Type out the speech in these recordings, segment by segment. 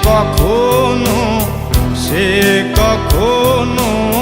কখনো সে কখনো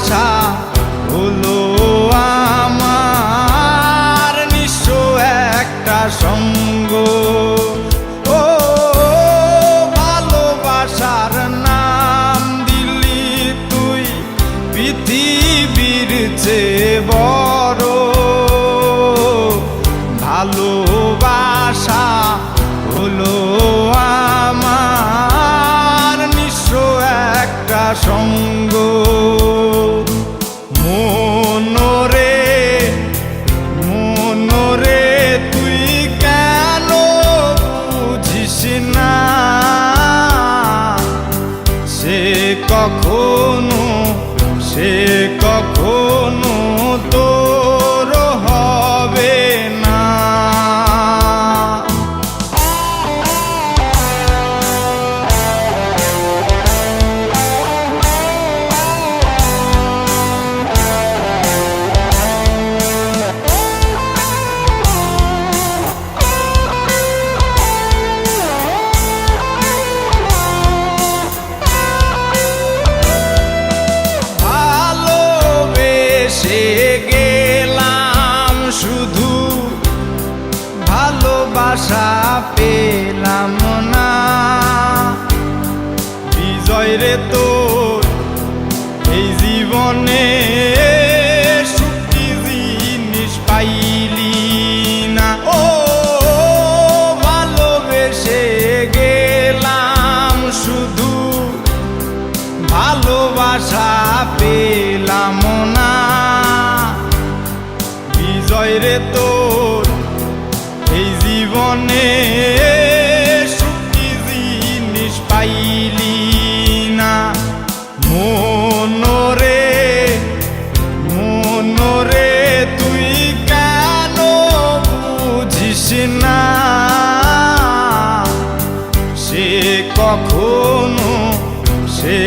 ভালোবাসা হলো আমার নিঃস্ব একটা সঙ্গ। ও ভালোবাসার নাম দিলি তুই পৃথিবীর চেয়ে কখনো সে ভালোবাসা পেলাম না। বিজয় রে তোর এই জীবনে কখনো সে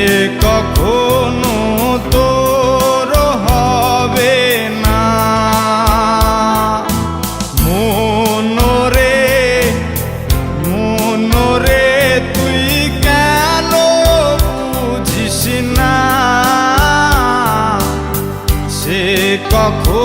কখনো তোর হবে না। মনরে মনরে তুই কেন বুঝিস না? সে কখনো